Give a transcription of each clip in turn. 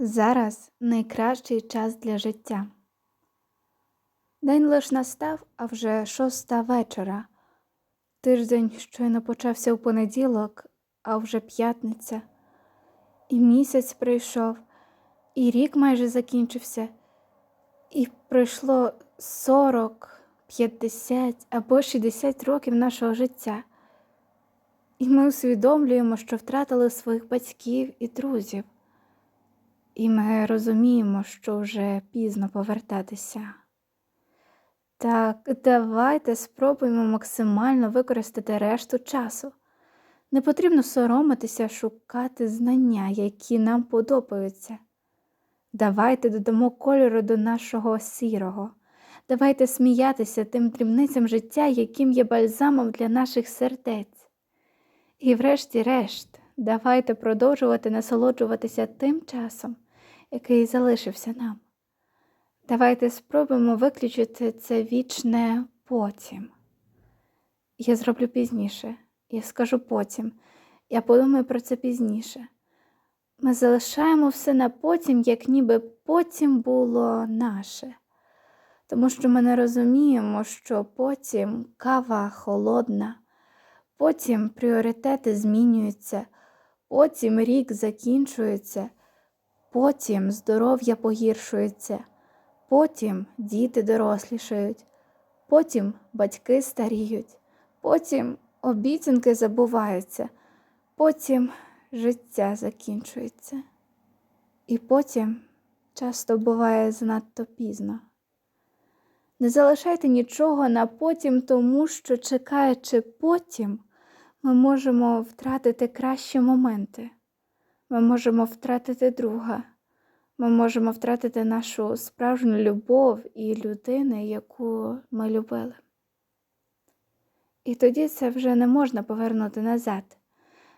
Зараз найкращий час для життя. День лиш настав, а вже шоста вечора. Тиждень щойно почався у понеділок, а вже п'ятниця. І місяць прийшов, і рік майже закінчився, і пройшло 40, 50 або 60 років нашого життя. І ми усвідомлюємо, що втратили своїх батьків і друзів. І ми розуміємо, що вже пізно повертатися. Так, давайте спробуємо максимально використати решту часу. Не потрібно соромитися шукати знання, які нам подобаються. Давайте додамо кольору до нашого сірого. Давайте сміятися тим дрібницям життя, яким є бальзамом для наших сердець. І врешті-решт, давайте продовжувати насолоджуватися тим часом, який залишився нам. Давайте спробуємо виключити це вічне потім. Я зроблю пізніше, я скажу потім, я подумаю про це пізніше. Ми залишаємо все на потім, як ніби потім було наше, тому що ми не розуміємо, що потім кава холодна, потім пріоритети змінюються, потім рік закінчується, потім здоров'я погіршується. Потім діти дорослішають, потім батьки старіють, потім обіцянки забуваються, потім життя закінчується. І потім часто буває занадто пізно. Не залишайте нічого на потім, тому що, чекаючи потім, ми можемо втратити кращі моменти, ми можемо втратити друга. Ми можемо втратити нашу справжню любов і людини, яку ми любили. І тоді це вже не можна повернути назад,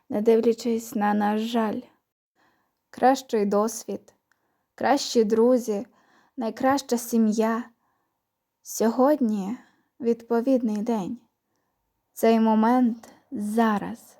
не дивлячись на наш жаль. Кращий досвід, кращі друзі, найкраща сім'я. Сьогодні відповідний день. Цей момент зараз.